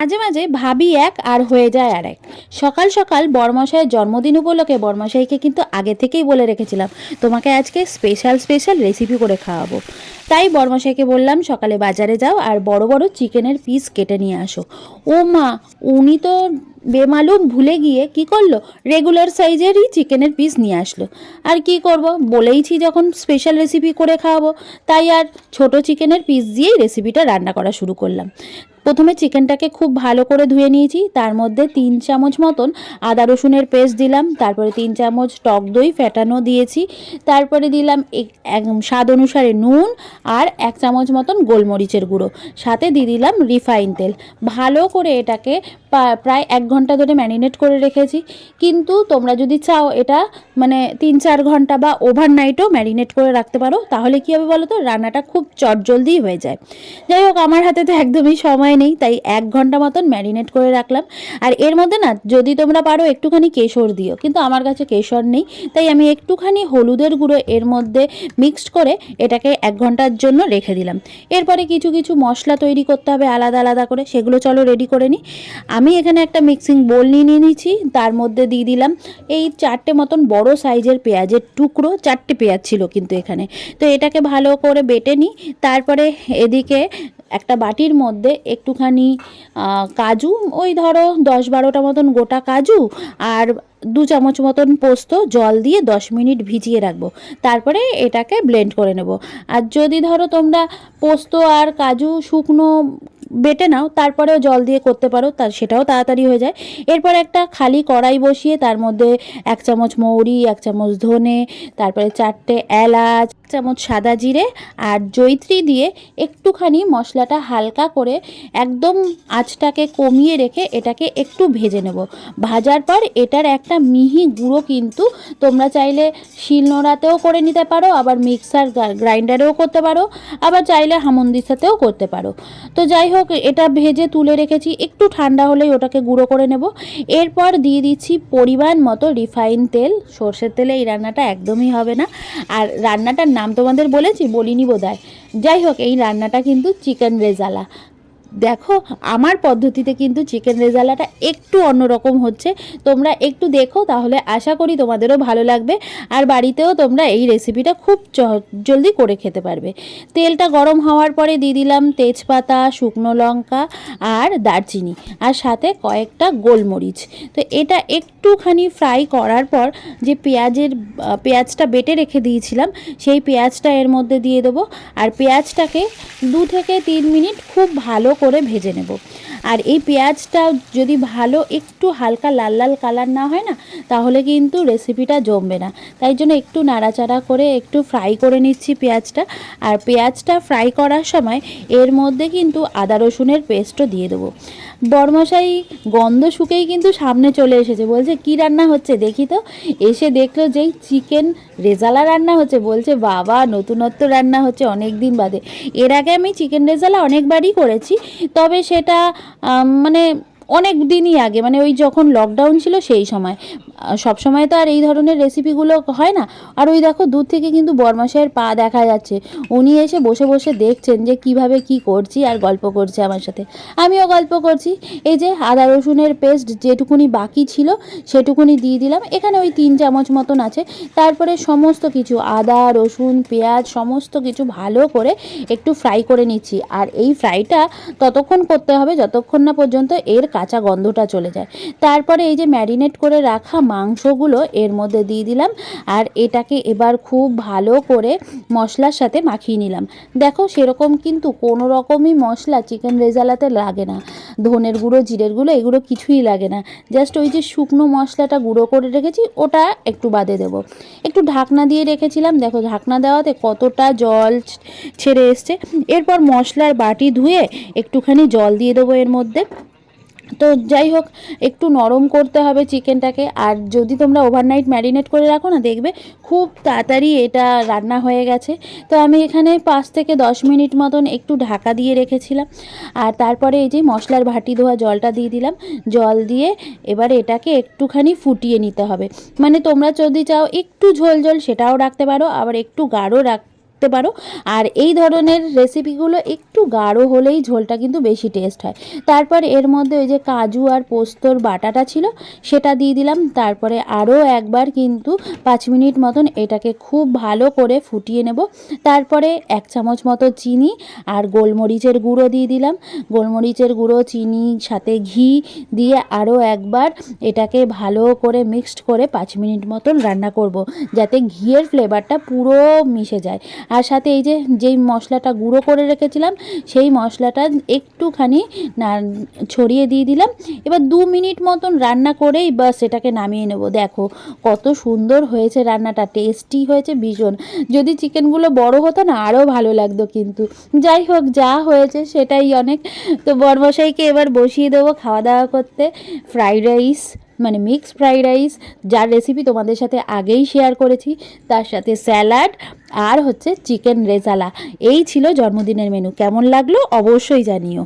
মাঝে মাঝে ভাবি এক আর হয়ে যায় আর এক সকাল সকাল বরমশাইয়ের জন্মদিন উপলক্ষে বরমশাইকে কিন্তু আগে থেকেই বলে রেখেছিলাম, তোমাকে আজকে স্পেশাল স্পেশাল রেসিপি করে খাওয়াবো। তাই বরমশাইকে বললাম, সকালে বাজারে যাও আর বড় বড় চিকেনের পিস কেটে নিয়ে আসো। ও মা, উনি তো বেমালুম ভুলে গিয়ে কি করল? রেগুলার সাইজেরই চিকেনের পিস নিয়ে আসলো। আর কি করব? বলেইছি যখন স্পেশাল রেসিপি করে খাওয়াবো। তাই আর ছোট চিকেনের পিস দিয়েই রেসিপিটা রান্না করা শুরু করলাম। প্রথমে চিকেনটাকে খুব ভালো করে ধুয়ে নিয়েছি। তার মধ্যে তিন চামচ মতন আদা রসুনের পেস্ট দিলাম। তারপরে তিন চামচ টক দই ফেটানো দিয়েছি। তারপরে দিলাম স্বাদ অনুসারে নুন আর এক চামচ মতন গোলমরিচের গুঁড়ো। সাথে দিয়ে দিলাম রিফাইন তেল। ভালো করে এটাকে প্রায় এক ঘণ্টা ধরে ম্যারিনেট করে রেখেছি। কিন্তু তোমরা যদি চাও এটা মানে তিন চার ঘণ্টা বা ওভারনাইটও ম্যারিনেট করে রাখতে পারো, তাহলে কী হবে বলো তো? রান্নাটা খুব চটজলদি হয়ে যায়। যাই হোক, আমার হাতে তো একদমই সময় নেই, তাই এক ঘণ্টা মতন ম্যারিনেট করে রাখলাম। আর এর মধ্যে না, যদি তোমরা পারো একটুখানি কেশর দিও, কিন্তু আমার কাছে কেশর নেই, তাই আমি একটুখানি হলুদের গুঁড়ো এর মধ্যে মিক্সড করে এটাকে এক ঘণ্টার জন্য রেখে দিলাম। এরপরে কিছু কিছু মশলা তৈরি করতে হবে আলাদা আলাদা করে, সেগুলো চলো রেডি করে নিই আমি এখানে একটা মিক্সিং বোল নিয়ে নিয়ে নিচ্ছি তার মধ্যে দিয়ে দিলাম এই চারটে মতন বড় সাইজের পেঁয়াজের টুকরো, চারটে পেঁয়াজ ছিল কিন্তু এখানে। তো এটাকে ভালো করে বেটে নিই তারপরে এদিকে একটা বাটির মধ্যে একটুখানি কাজু, ওই ধরো দশ বারোটা মতন গোটা কাজু আর দু চামচ মতন পোস্ত, জল দিয়ে দশ মিনিট ভিজিয়ে রাখব। তারপরে এটাকে ব্লেন্ড করে নেব। আর যদি ধরো তোমরা পোস্ত আর কাজু শুকনো বেটে নাও, তারপরেও জল দিয়ে করতে পারো তার সেটাও তাড়াতাড়ি হয়ে যায়। এরপর একটা খালি কড়াই বসিয়ে তার মধ্যে এক চামচ মৌরি, এক চামচ ধনে, তারপরে চারটে এলাচ, এক চামচ সাদা জিরে আর জৈত্রী দিয়ে একটুখানি মশলাটা হালকা করে একদম আঁচটাকে কমিয়ে রেখে এটাকে একটু ভেজে নেব। ভাজার পর এটার একটা মিহি গুঁড়ো কিন্তু তোমরা চাইলে শিলনোড়াতেও করে নিতে পারো, আবার মিক্সার গ্রাইন্ডারেও করতে পারো, আবার চাইলে হামন্দিসাতেও করতে পারো। তো যাই হোক এটা ভেজে তুলে রেখেছি। একটু ঠান্ডা হলেই ওটাকে গুঁড়ো করে নেব। এরপর দিয়ে দিচ্ছি পরিমাণ মতো রিফাইন তেল। সর্ষের তেলে এই রান্নাটা একদমই হবে না। আর রান্নাটার নাম তোমাদের বলেছি, বলিনি বোধ যাই হোক, এই রান্নাটা কিন্তু চিকেন রেজালা। দেখো, আমার পদ্ধতিতে কিন্তু চিকেন রেজালাটা একটু অন্যরকম হচ্ছে। তোমরা একটু দেখো, তাহলে আশা করি তোমাদেরও ভালো লাগবে। আর বাড়িতেও তোমরা এই রেসিপিটা খুব জলদি করে খেতে পারবে। তেলটা গরম হওয়ার পরে দিয়ে দিলাম তেজপাতা, শুকনো লঙ্কা আর দারচিনি। আর সাথে কয়েকটা গোলমরিচ। তো এটা একটুখানি ফ্রাই করার পর যে পেঁয়াজের পেঁয়াজটা বেটে রেখে দিয়েছিলাম, সেই পেঁয়াজটা এর মধ্যে দিয়ে দেবো। আর পেঁয়াজটাকে দু থেকে তিন মিনিট খুব ভালো করে ভেজে নেব। আর এই পেঁয়াজটা যদি ভালো একটু হালকা লাল লাল কালার না হয় না, তাহলে কিন্তু রেসিপিটা জমবে না। তাই জন্য একটু নাড়াচাড়া করে একটু ফ্রাই করে নিচ্ছি পেঁয়াজটা। আর পেঁয়াজটা ফ্রাই করার সময় এর মধ্যে কিন্তু আদা রসুনের পেস্টও দিয়ে দেবো। বরমশাই গন্ধ শুকেই কিন্তু সামনে চলে এসেছে। বলছে, কি রান্না হচ্ছে দেখি তো। এসে দেখল যেই চিকেন রেজালা রান্না হচ্ছে। বলছে, বাবা, নতুনত্ব রান্না হচ্ছে অনেক দিন বাদে। এর আগে আমি চিকেন রেজালা অনেকবারই করেছি, তবে সেটা মানে অনেক দিনই আগে মানে ওই যখন লকডাউন ছিল সেই সময়। সব সময় তো আর এই ধরনের রেসিপিগুলো হয় না। আর ওই দেখো, দূর থেকে কিন্তু বরমাসের পা দেখা যাচ্ছে। উনি এসে বসে বসে দেখছেন যে কীভাবে কি করছি আর গল্প করছে আমার সাথে। আমিও গল্প করছি। এই যে আদা রসুনের পেস্ট যেটুকুনি বাকি ছিল, সেটুকুনি দিয়ে দিলাম। এখানে ওই তিন চামচ মতন আছে। তারপরে সমস্ত কিছু, আদা, রসুন, পেঁয়াজ, সমস্ত কিছু ভালো করে একটু ফ্রাই করে নিচ্ছি। আর এই ফ্রাইটা ততক্ষণ করতে হবে, যতক্ষণ না পর্যন্ত এর কাঁচা গন্ধটা চলে যায়। তারপরে এই যে ম্যারিনেট করে রাখা মাংসগুলো এর মধ্যে দিয়ে দিলাম আর এটাকে এবার খুব ভালো করে মশলার সাথে মাখিয়ে নিলাম। দেখো সেরকম কিন্তু কোনো রকমই মশলা চিকেন রেজালাতে লাগে না। ধনের গুঁড়ো, জিরের গুঁড়ো এগুলো কিছুই লাগে না। জাস্ট ওই যে শুকনো মশলাটা গুঁড়ো করে রেখেছি, ওটা একটু বাদে দেবো। একটু ঢাকনা দিয়ে রেখেছিলাম, দেখো ঢাকনা দেওয়াতে কতটা জল ছেড়ে এসছে। এরপর মশলার বাটি ধুয়ে একটুখানি জল দিয়ে দেবো এর মধ্যে। তো যাই হোক, একটু নরম করতে হবে চিকেনটাকে। আর যদি তোমরা ওভারনাইট ম্যারিনেট করে রাখো না, দেখবে খুব তাড়াতাড়ি এটা রান্না হয়ে গেছে। তো আমি এখানে পাঁচ থেকে দশ মিনিট মতন একটু ঢাকা দিয়ে রেখেছিলাম। আর তারপরে এই যে মশলার ভাটি ধোয়া জলটা দিয়ে দিলাম। জল দিয়ে এবার এটাকে একটুখানি ফুটিয়ে নিতে হবে। মানে তোমরা যদি চাও একটু ঝোল ঝোল সেটাও রাখতে পারো, আবার একটু গাঢ় রাখ রাখতে পারো। আর এই ধরনের রেসিপিগুলো একটু গাঢ় হলেই ঝোলটা কিন্তু বেশি টেস্ট হয়। তারপর এর মধ্যে ওই যে কাজু আর পোস্তর বাটাটা ছিল, সেটা দিয়ে দিলাম। তারপরে আরও একবার কিন্তু পাঁচ মিনিট মতন এটাকে খুব ভালো করে ফুটিয়ে নেব। তারপরে এক চামচ মতো চিনি আর গোলমরিচের গুঁড়ো দিয়ে দিলাম। গোলমরিচের গুঁড়ো, চিনি, সাথে ঘি দিয়ে আরও একবার এটাকে ভালো করে মিক্সড করে পাঁচ মিনিট মতন রান্না করব, যাতে ঘিয়ের ফ্লেভারটা পুরো মিশে যায়। আর সাথে এই যে, যেই মশলাটা গুঁড়ো করে রেখেছিলাম, সেই মশলাটা একটুখানি না, ছড়িয়ে দিয়ে দিলাম। এবার দু মিনিট মতন রান্না করেই বাস সেটাকে নামিয়ে নেব। দেখো, কত সুন্দর হয়েছে রান্নাটা, টেস্টি হয়েছে ভীষণ। যদি চিকেনগুলো বড় হতো না, আরও ভালো লাগতো কিন্তু। যাই হোক, যা হয়েছে সেটাই অনেক। তো বরমশাইকে এবার বসিয়ে দেবো খাওয়া দাওয়া করতে। ফ্রাইড রাইস মানে মিক্স ফ্রাইড রাইস যার রেসিপি তোমাদের সাথে আগেই শেয়ার করেছি, তার সাথে স্যালাড আর হচ্ছে চিকেন রেজালা এই ছিল জন্মদিনের মেনু কেমন লাগল অবশ্যই জানিও।